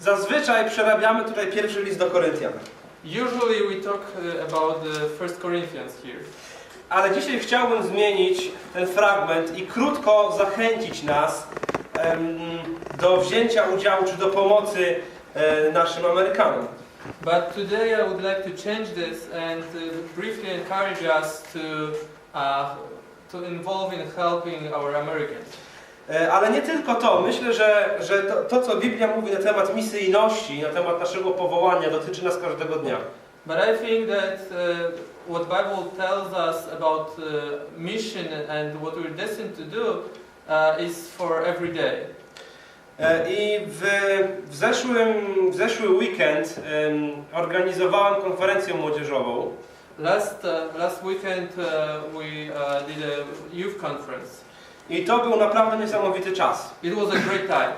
Zazwyczaj przerabiamy tutaj pierwszy list do Koryntian. Usually we talk uh, about the First Corinthians here, Ale dzisiaj chciałbym zmienić ten fragment i krótko zachęcić nas em, do wzięcia udziału czy do pomocy e, naszym Amerykanom. but today I would like to change this and uh, briefly encourage us to uh, to involve in helping our Americans. E, Ale nie tylko to. Myślę, że, że to, to, co Biblia mówi na temat misyjności, na temat naszego powołania, dotyczy nas każdego dnia. But I think that uh, what Bible tells us about uh, mission and what we're destined to do uh, is for every day. I w, w, zeszłym, w zeszły weekend em, organizowałem konferencję młodzieżową. Last last weekend we did a youth conference. I to był naprawdę niesamowity czas. It was a great time,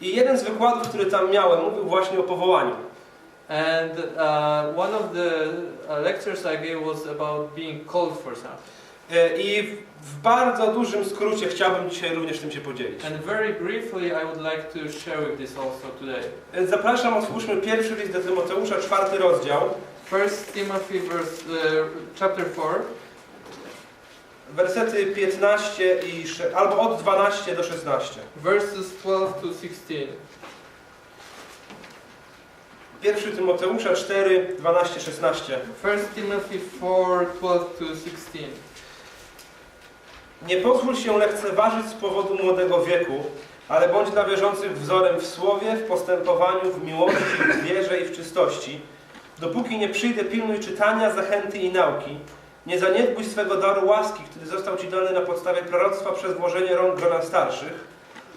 I jeden z wykładów, który tam miałem, mówił właśnie o powołaniu. and uh, one of the uh, lectures I gave was about being called for something. E, I w, bardzo dużym skrócie chciałbym dzisiaj również tym się podzielić. And very briefly, I would like to share with this also today. E, Zapraszam, otwórzmy pierwszy list do Tymoteusza, czwarty rozdział, First Timothy, verse uh, chapter four, wersety 15 i albo od 12 do 16. verses 12 to 16. Pierwszy Tymoteusza 4, 12, 16. First Timothy 4, 12 to 16. Nie pozwól się lekceważyć z powodu młodego wieku, ale bądź dla wierzących wzorem w słowie, w postępowaniu, w miłości, w wierze i w czystości. Dopóki nie przyjdę, pilnuj czytania, zachęty i nauki. Nie zaniedbuj swego daru łaski, który został Ci dany na podstawie proroctwa przez włożenie rąk grona starszych.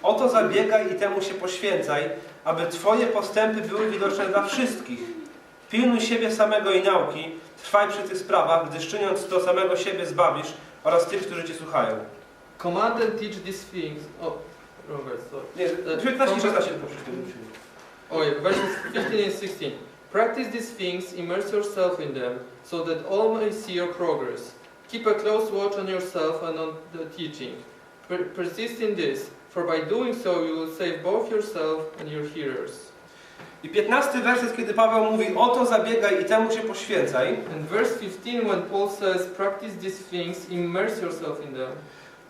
Oto zabiegaj i temu się poświęcaj, aby Twoje postępy były widoczne dla wszystkich. Pilnuj siebie samego i nauki, trwaj przy tych sprawach, gdyż czyniąc to samego siebie zbawisz oraz tych, którzy Cię słuchają. Command and teach these things. Wrong verse. Sorry. Nie, 15 i 16 tylko przeczytałem. Oh yeah, verses 15 and 16. Practice these things, immerse yourself in them, so that all may see your progress. Keep a close watch on yourself and on the teaching. Per- persist in this, for by doing so you will save both yourself and your hearers. I 15 werset, kiedy Paweł mówi, oto zabiegaj i temu się poświęcaj, And verse 15, when Paul says, practice these things, immerse yourself in them,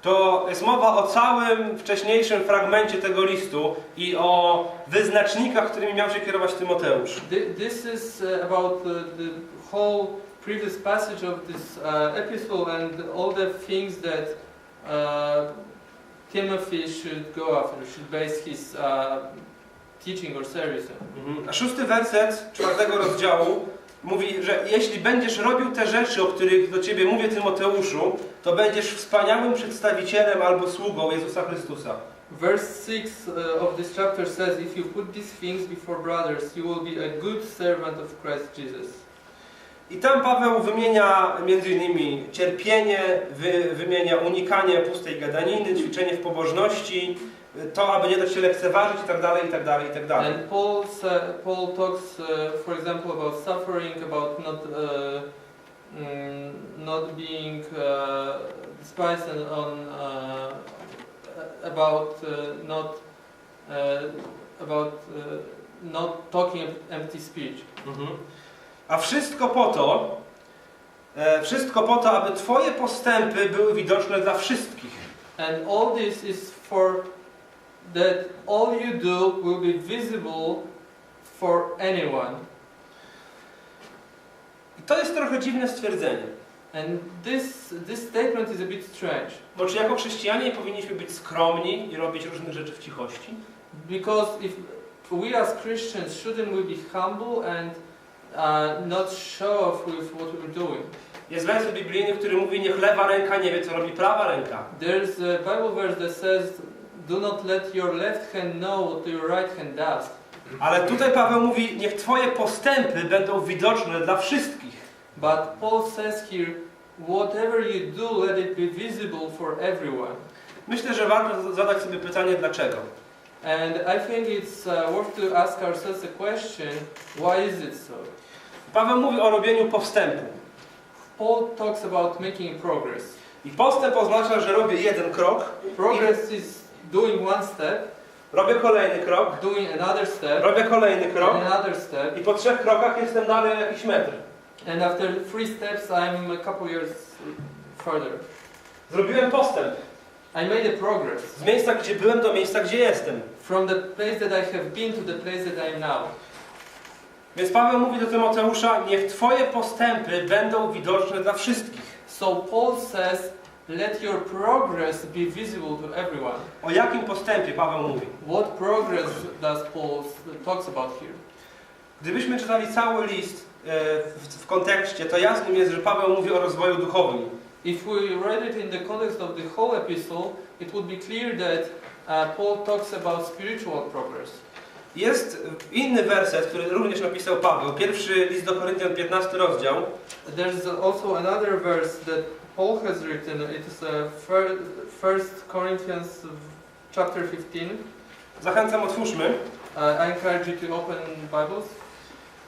to jest mowa o całym wcześniejszym fragmencie tego listu i o wyznacznikach, którymi miał się kierować Tymoteusz. Thi- This is uh, about the, the whole previous passage of this uh, epistle and all the things that uh, Timothy should go after, should base his uh, teaching or service on. Mhm. A szósty werset czwartego rozdziału mówi, że jeśli będziesz robił te rzeczy, o których do Ciebie mówię Tymoteuszu, to będziesz wspaniałym przedstawicielem albo sługą Jezusa Chrystusa. Verse 6 uh, of this chapter says, If you put these things before brothers, you will be a good servant of Christ Jesus. I tam Paweł wymienia między innymi cierpienie, wy, wymienia unikanie pustej gadaniny, ćwiczenie w pobożności, to, aby nie dać się lekceważyć i tak dalej, i tak dalej, i tak dalej. And Paul, Paul talks, uh, for example, about suffering, about not uh, not being uh, despised, and on uh, about uh, not uh, about uh, not talking empty speech. Mhm. A wszystko po to, e, wszystko po to, aby Twoje postępy były widoczne dla wszystkich. And all this is for that all you do will be visible for anyone. I to jest trochę dziwne stwierdzenie. And this this statement is a bit strange. Bo czy jako chrześcijanie powinniśmy być skromni i robić różne rzeczy w cichości? Because if we as Christians shouldn't we be humble and uh, not show off with what we're doing? Jest werset biblijny, który mówi, niech lewa ręka nie wie, co robi prawa ręka. There's a Bible verse that says, "Do not let your left hand know what your right hand does." Ale tutaj Paweł mówi, niech Twoje postępy będą widoczne dla wszystkich. But Paul says here, "Whatever you do, let it be visible for everyone." Myślę, że warto zadać sobie pytanie, dlaczego. And I think it's uh, worth to ask ourselves a question: Why is it so? Paweł mówi o robieniu postępu. Paul talks about making progress. I postęp oznacza, że robię jeden krok Progress is doing one step. Robię kolejny krok, doing another step, robię kolejny krok and another step, i po trzech krokach jestem dalej jakiś metr. and after three steps, I'm a couple years further. Zrobiłem postęp. I made a progress Z miejsca, gdzie byłem, do miejsca, gdzie jestem. from the place that I have been to the place that I am now. Więc Paweł mówi do Tymoteusza, niech Twoje postępy będą widoczne dla wszystkich. So Paul says, let your progress be visible to everyone. O jakim postępie Paweł mówi? What progress does Paul talks about here? Gdybyśmy czytali cały list e, w, w kontekście, to jasnym jest, że Paweł mówi o rozwoju duchowym. If we read it in the context of the whole epistle, it would be clear that uh, Paul talks about spiritual progress. Jest inny werset, który również napisał Paweł. Pierwszy list do Koryntian, 15 rozdział. There's also another verse that Paul has written. It is uh, fir- First Corinthians chapter 15. Zachęcam, otwórzmy. Uh, I encourage you to open Bibles.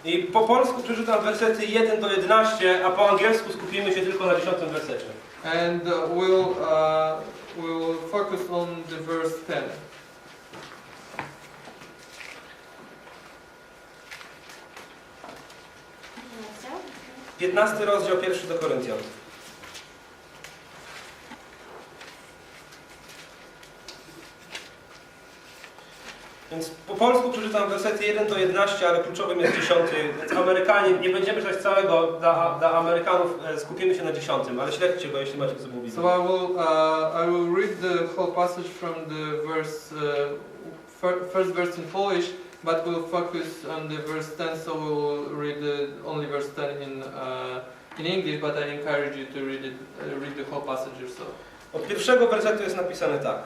I po polsku przeczytam wersety 1 do 11, a po angielsku skupimy się tylko na 10 wersecie. And uh, we'll, uh, we'll focus on the verse 10. Rozdział? 15 rozdział, pierwszy do Koryntian. Więc po polsku przeczytam wersety 1 do 11, ale kluczowym jest 10. Więc Amerykanie, nie będziemy czytać całego dla, dla Amerykanów, e, skupimy się na 10, ale śledźcie go, jeśli macie w sobą Biblię. So I will, uh, I will read the whole passage from the verse, uh, fir- first verse in Polish, but we'll focus on the verse 10, so we will read the, only verse 10 in, uh, in English, but I encourage you to read it, uh, read the whole passage yourself. Od pierwszego wersetu jest napisane tak.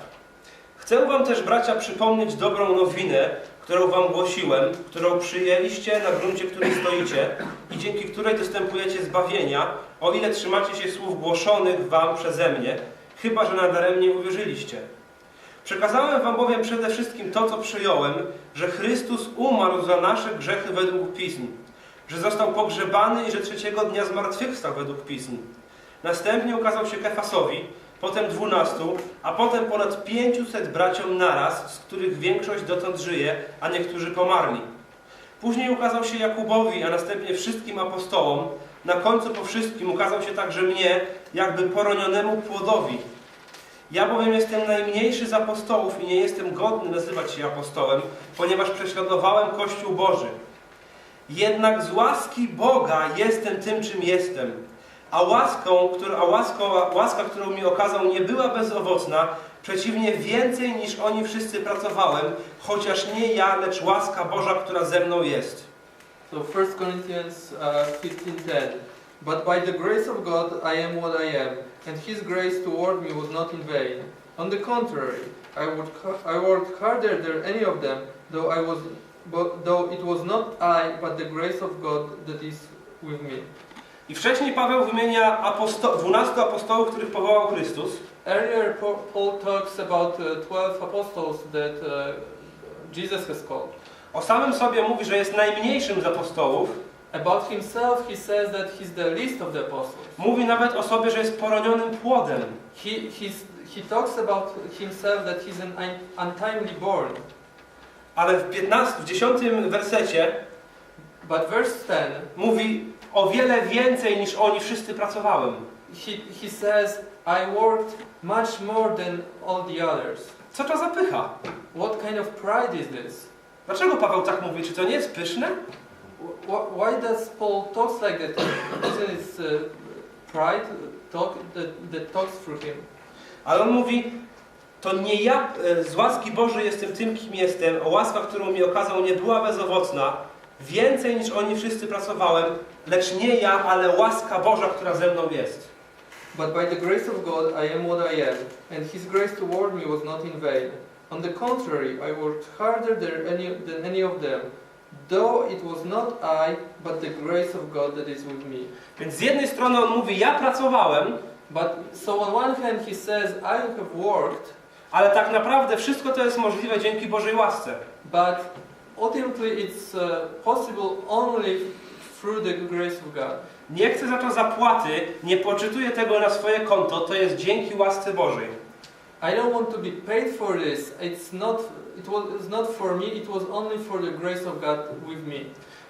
Chcę wam też, bracia, przypomnieć dobrą nowinę, którą wam głosiłem, którą przyjęliście, na gruncie której stoicie i dzięki której dostępujecie zbawienia, o ile trzymacie się słów głoszonych wam przeze mnie, chyba że nadaremnie uwierzyliście. Przekazałem wam bowiem przede wszystkim to, co przyjąłem, że Chrystus umarł za nasze grzechy według Pism, że został pogrzebany i że trzeciego dnia zmartwychwstał według Pism. Następnie ukazał się Kefasowi, potem dwunastu, a potem ponad pięciuset braciom naraz, z których większość dotąd żyje, a niektórzy pomarli. Później ukazał się Jakubowi, a następnie wszystkim apostołom. Na końcu po wszystkim ukazał się także mnie, jakby poronionemu płodowi. Ja bowiem jestem najmniejszy z apostołów i nie jestem godny nazywać się apostołem, ponieważ prześladowałem Kościół Boży. Jednak z łaski Boga jestem tym, czym jestem. A, łaską, a łaska, łaska, którą mi okazał, nie była bezowocna, przeciwnie, więcej niż oni wszyscy pracowałem, chociaż nie ja, lecz łaska Boża, która ze mną jest. So 1 Corinthians uh, 15:10. But by the grace of God I am what I am, and His grace toward me was not in vain. On the contrary, I ha- I worked harder than any of them, though I was, but, though it was not I, but the grace of God that is with me. I wcześniej Paweł wymienia aposto 12 apostołów, których powołał Chrystus. Earlier, Pa- Paul talks about uh, 12 apostles that uh, Jesus has called. O samym sobie mówi, że jest najmniejszym z apostołów. About himself, he says that he's the least of the apostles. Mówi nawet o sobie, że jest poronionym płodem. He, he talks about himself that he's an un- untimely born. Ale w 15, w 10 wersecie But verse 10, mówi o wiele więcej niż oni wszyscy pracowałem. he, he says, I worked much more than all the others. Co to za pycha? What kind of pride is this? Dlaczego Paweł tak mówi? Czy to nie jest pyszne? Wh- wh- Why does Paul talks like that? Isn't it uh, pride talk, that, that talks through him? Ale on mówi, to nie ja e, z łaski Bożej jestem tym, kim jestem, a łaska, którą mi okazał, nie była bezowocna. Więcej niż oni wszyscy pracowałem, lecz nie ja, ale łaska Boża, która ze mną jest. But by the grace of God I am what I am, and His grace toward me was not in vain. On the contrary, I worked harder than any, than any of them, though it was not I, but the grace of God that is with me. Więc z jednej strony on mówi, ja pracowałem, But so on one hand he says, I have worked, ale tak naprawdę wszystko to jest możliwe dzięki Bożej łasce. but ultimately it's uh, possible only through the grace of God. Nie chcę za to zapłaty, nie poczytuję tego na swoje konto, to jest dzięki łasce Bożej. I don't want to be paid for this. It's not. It was not for me. It was only for the grace of God with me.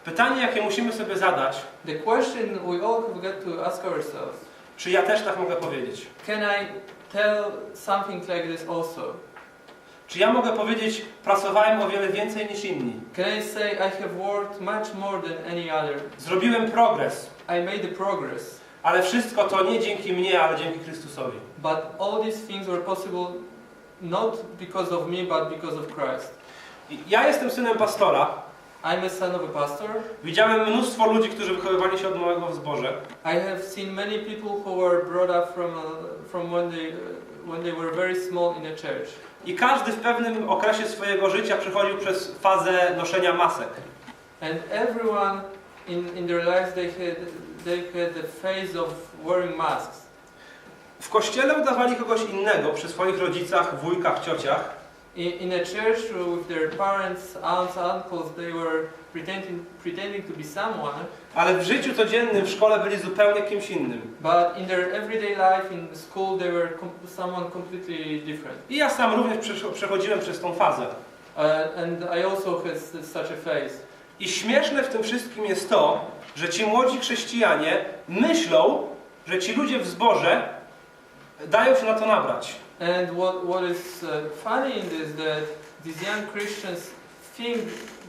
Pytanie, jakie musimy sobie zadać, The question we all have got to ask ourselves: czy ja też tak mogę powiedzieć? Can I tell something like this also? Czy ja mogę powiedzieć, pracowałem o wiele więcej niż inni? Can I say I have worked much more than any other? Zrobiłem progres, I made the progress, ale wszystko to nie dzięki mnie, ale dzięki Chrystusowi. but all these things were possible not because of me, but because of Christ. Ja jestem synem pastora. I'm a son of a pastor. Widziałem mnóstwo ludzi, którzy wychowywali się od małego w zborze. I have seen many people who were brought up from uh, from when they when they were very small in a church, I każdy w pewnym okresie swojego życia przechodził przez fazę noszenia masek. and everyone in in their lives they had they had the phase of wearing masks. W kościele udawali kogoś innego przy swoich rodzicach, wujkach, ciociach, In, in a church with their parents, aunts, uncles, they were pretending pretending to be someone, ale w życiu codziennym w szkole byli zupełnie kimś innym. but in their everyday life in school they were com- someone completely different. I ja sam również przesz- przechodziłem przez tą fazę. Uh, and I also had such a phase. I śmieszne w tym wszystkim jest to, że ci młodzi chrześcijanie myślą, że ci ludzie w zborze dają się na to nabrać. And what, what is uh, funny in this that these young Christians think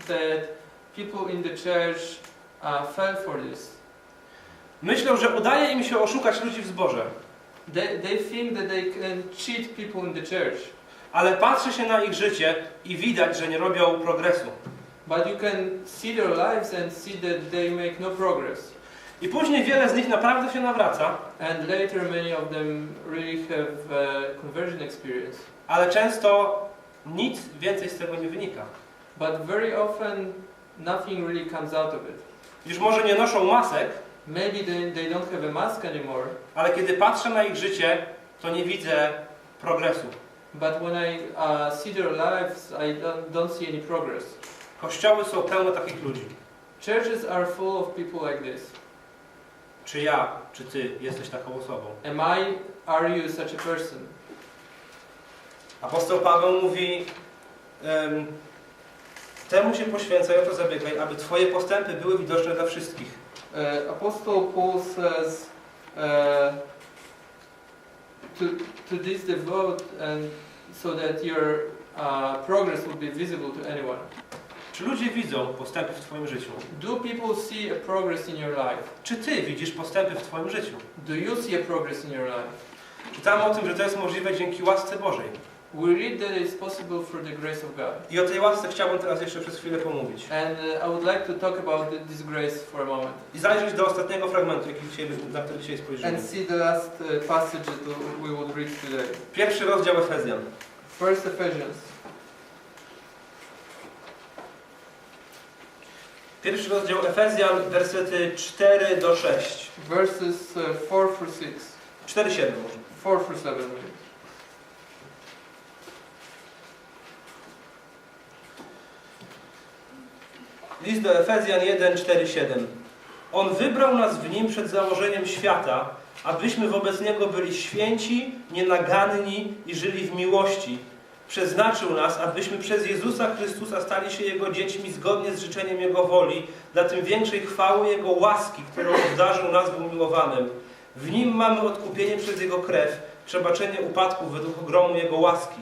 that people in the church uh, fell for this. Myślą, że udaje im się oszukać ludzi w zborze. They, they think that they can cheat people in the church. Ale patrzy się na ich życie i widać, że nie robią progresu. But you can see their lives and see that they make no progress. I później wiele z nich naprawdę się nawraca, And later many of them really have uh, conversion experience. ale często nic więcej z tego nie wynika. But very often nothing really comes out of it. Już może nie noszą masek, Maybe they, they don't have a mask anymore. ale kiedy patrzę na ich życie, to nie widzę progresu. But when I uh, see their lives, I don't, don't see any progress. Kościoły są pełne takich ludzi. Churches are full of people like this. Czy ja, czy ty jesteś taką osobą? Am I, are you such a person? Apostoł Paweł mówi, em, temu się poświęcaj, o to zabiegaj, aby twoje postępy były widoczne dla wszystkich. Uh, Apostle Paul says, uh, to, to this devote and so that your uh, progress will be visible to anyone. Czy ludzie widzą postępy w twoim życiu? Do people see a progress in your life? Czy ty widzisz postępy w twoim życiu? Do you see a progress in your life? Czytamy o tym, że to jest możliwe dzięki łasce Bożej. We read that it's possible for the grace of God. I o tej łasce chciałbym teraz jeszcze przez chwilę pomówić. And uh, I would like to talk about th- this grace for a moment I zajrzeć do ostatniego fragmentu, jaki dzisiaj, na który dzisiaj spojrzymy. and see the last uh, passage that we would read today. Pierwszy rozdział Efezjan. First Ephesians, Pierwszy rozdział Efezjan, wersety 4 do 6. verses uh, 4 through 6. 4, 7 może. 4 through 7. List do Efezjan 1, 4, 7. On wybrał nas w nim przed założeniem świata, abyśmy wobec niego byli święci, nienaganni i żyli w miłości. Przeznaczył nas, abyśmy przez Jezusa Chrystusa stali się Jego dziećmi zgodnie z życzeniem Jego woli, dla tym większej chwały Jego łaski, którą obdarzył nas w umiłowanym. W nim mamy odkupienie przez Jego krew, przebaczenie upadków według ogromu Jego łaski.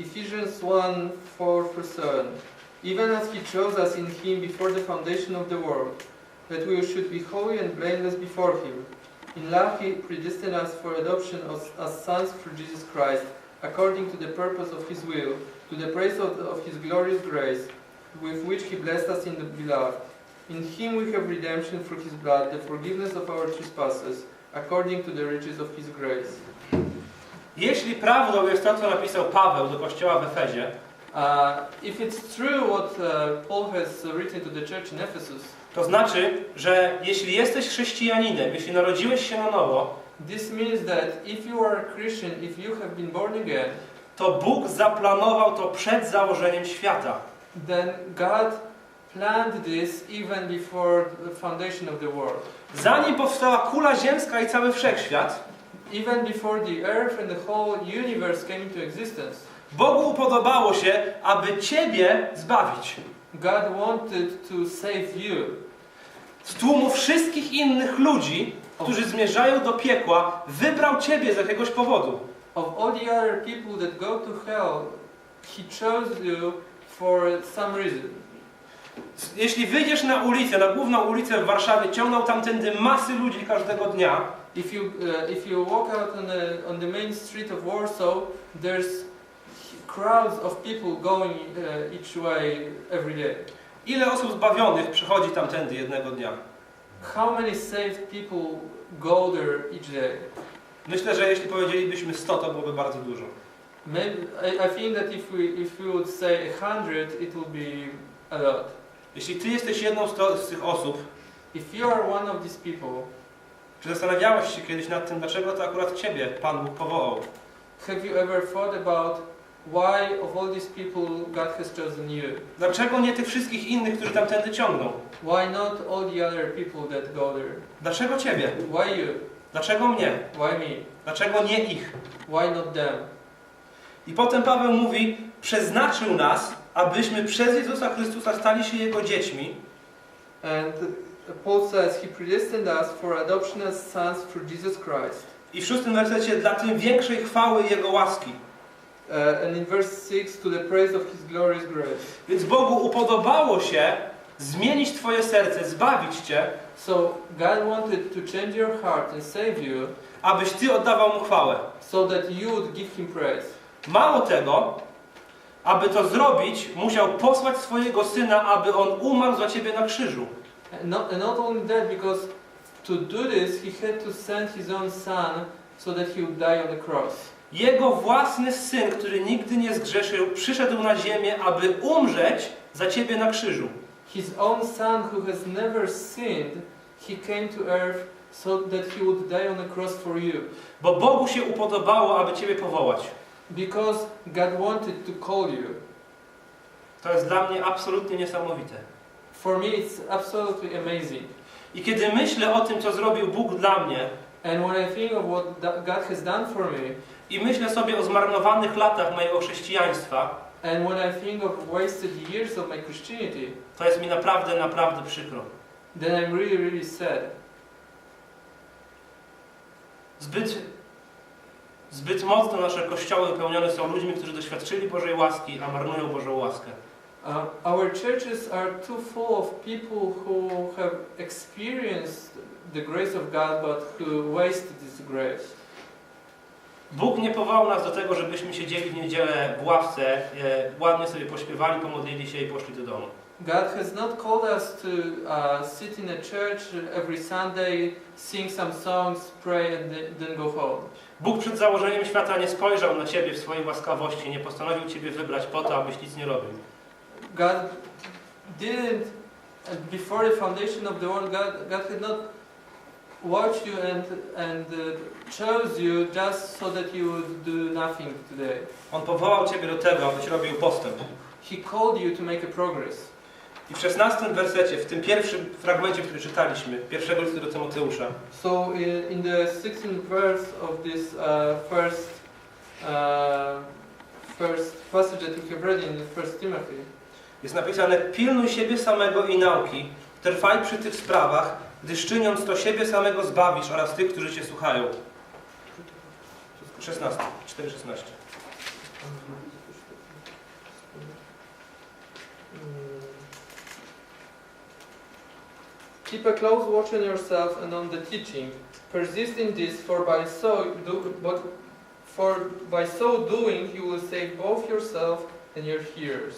Ephesians 1 4 through 7. Even as He chose us in Him before the foundation of the world, that we should be holy and blameless before Him. In love He predestined us for adoption as, sons through Jesus Christ, according to the purpose of His will, to the praise of, of His glorious grace, with which He blessed us in the beloved. In Him we have redemption through His blood, the forgiveness of our trespasses, according to the riches of His grace. Jeśli prawdą jest to, co napisał Paweł do kościoła w Efezie, if it's true what uh, Paul has written to the church in Ephesus, To znaczy, że jeśli jesteś chrześcijaninem, jeśli narodziłeś się na nowo, this means that if you are a Christian, if you have been born again, to Bóg zaplanował to przed założeniem świata. then God planned this even before the foundation of the world. Zanim powstała kula ziemska i cały wszechświat, even before the earth and the whole universe came into existence, Bogu upodobało się, aby Ciebie zbawić. God wanted to save you Z tłumu wszystkich innych ludzi, którzy zmierzają do piekła, wybrał Ciebie z jakiegoś powodu. of all the other people that go to hell. He chose you for some reason. Jeśli wyjdziesz na ulicę, na główną ulicę w Warszawie, ciągną tamtędy masy ludzi każdego dnia, If you uh, if you walk out on the on the main street of Warsaw, there's crowds of people going uh, each way every day. ile osób zbawionych przychodzi tamtędy jednego dnia? How many saved people go there each day? Myślę, że jeśli powiedzielibyśmy 100, to byłoby bardzo dużo. Maybe I, I think that if we if we would say a hundred, it will be a lot. Jeśli Ty jesteś jedną z, to, z tych osób, If you are one of these people, czy zastanawiałeś się kiedyś nad tym, dlaczego to akurat Ciebie Pan Bóg powołał? have you ever thought about why of all these people God has chosen you? Dlaczego nie tych wszystkich innych, którzy tamtędy ciągną? Why not all the other people that go there? Dlaczego Ciebie? Why you? Dlaczego mnie? Why me? Dlaczego nie ich? Why not them? I potem Paweł mówi, przeznaczył nas, abyśmy przez Jezusa Chrystusa stali się Jego dziećmi, And Paul says he predestined us for adoption as sons through Jesus Christ. i w szóstym wersecie dla tym większej chwały Jego łaski. Uh, and in verse 6, to the praise of his glorious grace. Więc Bogu upodobało się zmienić Twoje serce, zbawić Cię, So God wanted to change your heart and save you abyś Ty oddawał Mu chwałę. so that you would give him praise. Mało tego, aby to zrobić, musiał posłać swojego Syna, aby On umarł za Ciebie na krzyżu. And not, and not only that, because to do this, he had to send his own son so that he would die on the cross. Jego własny Syn, który nigdy nie zgrzeszył, przyszedł na ziemię, aby umrzeć za Ciebie na krzyżu. His own son, who has never sinned, he came to earth so that he would die on the cross for you. Bo Bogu się upodobało, aby Ciebie powołać. Because God wanted to call you. To jest dla mnie absolutnie niesamowite. For me, it's absolutely amazing. I kiedy myślę o tym, co zrobił Bóg dla mnie, And when I think of what God has done for me, i myślę sobie o zmarnowanych latach mojego chrześcijaństwa, and when I think of wasted years of my Christianity, to jest mi naprawdę, naprawdę przykro. then I'm really, really sad. Zbyt, zbyt mocno nasze kościoły wypełnione są ludźmi, którzy doświadczyli Bożej łaski, a marnują Bożą łaskę. Uh, our churches are too full of people who have experienced the grace of God but who wasted this grace. Bóg nie powołał nas do tego, żebyśmy siedzieli w niedzielę w ławce, e, ładnie sobie pośpiewali, pomodlili się i poszli do domu. God has not called us to uh, sit in a church every Sunday, sing some songs, pray, and then, go home. Bóg przed założeniem świata nie spojrzał na Ciebie w swojej łaskawości, nie postanowił Ciebie wybrać po to, abyś nic nie robił. God didn't, uh, before the foundation of the world, God, God had not watched you and, and uh, chose you just so that you would do nothing today. On powołał Ciebie do tego, abyś robił postęp. He called you to make a progress. I w szesnastym wersecie, w tym pierwszym fragmencie, który czytaliśmy, pierwszego listu do Tymoteusza, So in, in the 16th verse of this uh, first uh, first passage that we have read in First Timothy, jest napisane Pilnuj siebie samego i nauki, trwaj przy tych sprawach, gdyż czyniąc to siebie samego zbawisz oraz tych, którzy Cię słuchają. 16, 4, 16. Keep a close watch on yourself and on the teaching. Persist in this, for by so do, but for by so doing you will save both yourself and your hearers.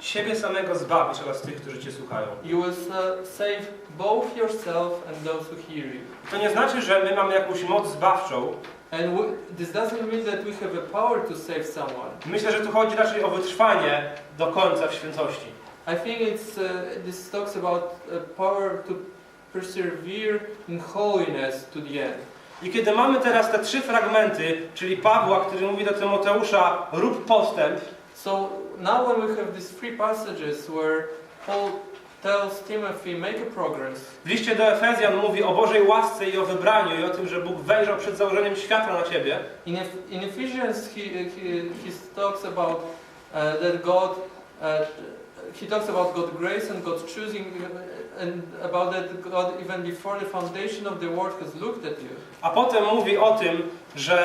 Siebie samego zbawisz oraz tych, którzy Cię słuchają. You will sa- save both yourself and those who hear you. To nie znaczy, że my mamy jakąś moc zbawczą. And this doesn't mean that we have a power to save someone. Myślę, że tu chodzi raczej o wytrwanie do końca w świętości. I think it's uh, this talks about power to persevere in holiness to the end. I kiedy mamy teraz te trzy fragmenty, czyli Pawła, który mówi do Tymoteusza, rób postęp, So now when we have these three passages where Paul tells Timothy, make a progress. W liście do Efezjan mówi o Bożej łasce i o wybraniu i o tym, że Bóg wejrzał przed założeniem świata na ciebie. In, Eph- in Ephesians, he, he, he talks about uh, that God, uh, he talks about God's grace and God's choosing, and about that God, even before the foundation of the world, has looked at you. A potem mówi o tym, że,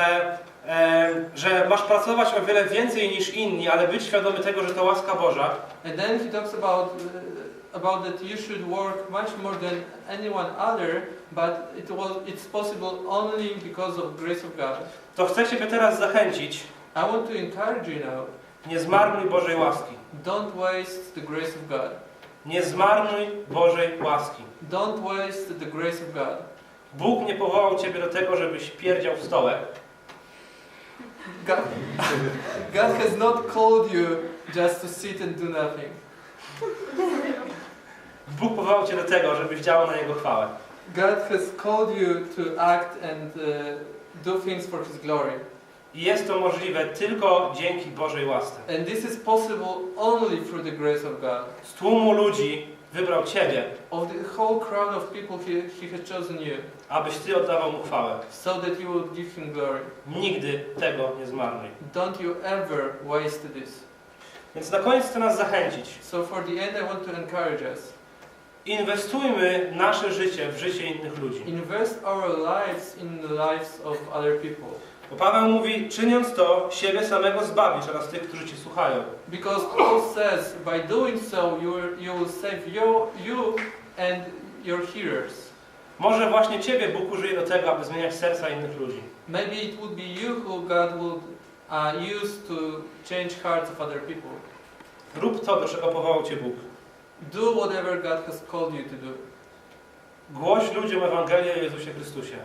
e, że masz pracować o wiele więcej niż inni, ale być świadomy tego, że to łaska Boża. And then he talks about uh, about that you should work much more than anyone other, but it was it's possible only because of grace of God. To chcę Ciebie teraz zachęcić. I want to encourage you now. Nie zmarnuj Bożej łaski. Don't waste the grace of God. Nie zmarnuj Bożej łaski. Don't waste the grace of God. Bóg nie powołał Ciebie do tego, żebyś pierdział w stołek. God, God has not called you just to sit and do nothing. Bóg powołał Cię do tego, żebyś działał na Jego chwałę. God has called you to act and uh, do things for His glory. I jest to możliwe tylko dzięki Bożej łasce. And this is possible only through the grace of God. Z tłumu ludzi wybrał Ciebie, Of the whole crowd of people, He, he has chosen you abyś Ty oddawał Mu chwałę. so that you will give Him glory. Nigdy tego nie zmarnuj. Don't you ever waste this. Więc na koniec chcę nas zachęcić. So for the end, I want to encourage us. Inwestujmy nasze życie w życie innych ludzi. Invest our lives in the lives of other people. Bo Paweł mówi, czyniąc to, siebie samego zbawisz oraz tych, którzy Cię słuchają. Because Paul says, by doing so, you will, you will save you, you and your hearers. Może właśnie Ciebie Bóg użyje do tego, aby zmieniać serca innych ludzi. Maybe it would be you who God would uh, use to change hearts of other people. Rób to, do czego powołał Cię Bóg. Do whatever God has called you to do. Głoś ludziom Ewangelię o Jezusie Chrystusie.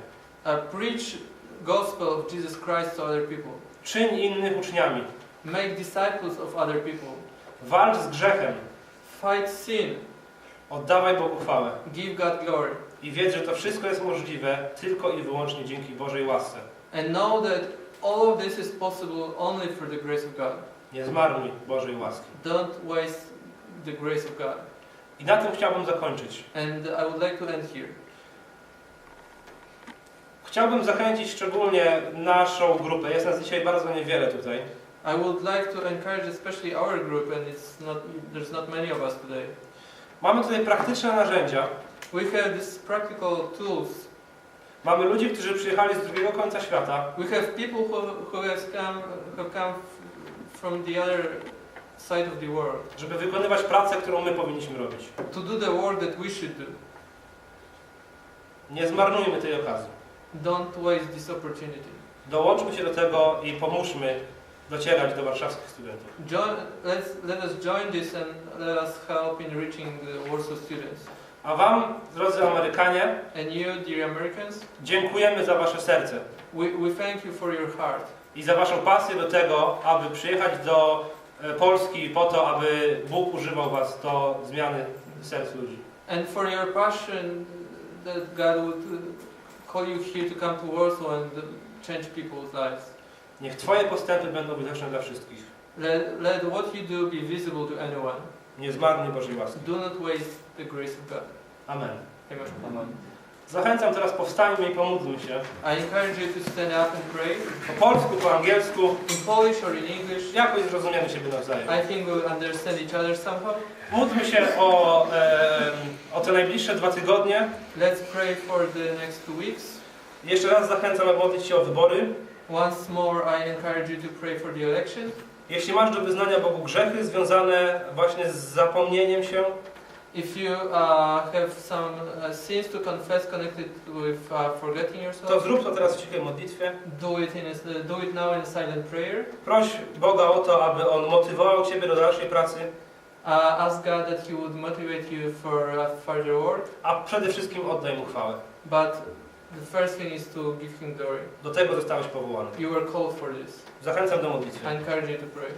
Uh, preach gospel of Jesus Christ to other people. Czyń innych uczniami. Make disciples of other people. Walcz z grzechem. Fight sin. Oddawaj Bogu chwałę. Give God glory. I wiedz, że to wszystko jest możliwe tylko i wyłącznie dzięki Bożej łasce. And know that all of this is possible only through the grace of God. Nie zmarnuj Bożej łaski. Don't waste the grace of God. I na tym chciałbym zakończyć. And I would like to end here. Chciałbym zachęcić szczególnie naszą grupę. Jest nas dzisiaj bardzo niewiele tutaj. I would like to encourage especially our group, and it's not there's not many of us today. Mamy tutaj praktyczne narzędzia. We have these practical tools. Mamy ludzi, którzy przyjechali z drugiego końca świata, We have people who, who has come have come from the other side of the world żeby wykonywać pracę, którą my powinniśmy robić. to do the work that we should do. Nie zmarnujmy tej okazji. Don't waste this opportunity. Dołączmy się do tego i pomóżmy docierać do warszawskich studentów. Join, let's, let us join this and let us help in reaching the Warsaw students. A Wam, drodzy Amerykanie, And you, dear Americans, dziękujemy za Wasze serce we, we thank you for your heart i za Waszą pasję do tego, aby przyjechać do e, Polski po to, aby Bóg używał Was do zmiany serc ludzi. and for your passion that God would uh, call you here to come to Warsaw and uh, change people's lives. Niech Twoje postępy będą widoczne dla wszystkich. Let, let what you do be visible to anyone. Nie zmarnuj Bożej łaski. Do not waste the grace of God. Amen. Amen. Zachęcam teraz, powstańmy i pomódlmy się. I encourage you to stand up and pray Po polsku, po angielsku, in Polish or in English. jakoś zrozumiemy siebie nawzajem. I think we'll understand each other somehow. Módlmy się o, em, o te najbliższe dwa tygodnie. Let's pray for the next two weeks. Jeszcze raz zachęcam, aby modlić się o wybory. Once more, I encourage you to pray for the election. Jeśli masz do wyznania Bogu grzechy związane właśnie z zapomnieniem się, If you uh, have some uh, sins to confess connected with uh, forgetting to yourself, zrób to teraz w cichej modlitwie. do it in a, do it now in a silent prayer. Proś Boga o to, aby On motywował Ciebie do dalszej pracy, Uh, ask God that He would motivate you for uh, further work. a przede wszystkim oddaj Mu chwałę. But the first thing is to give Him glory. Do tego zostałeś powołany. You were called for this. Zachęcam do modlitwy. I encourage you to pray.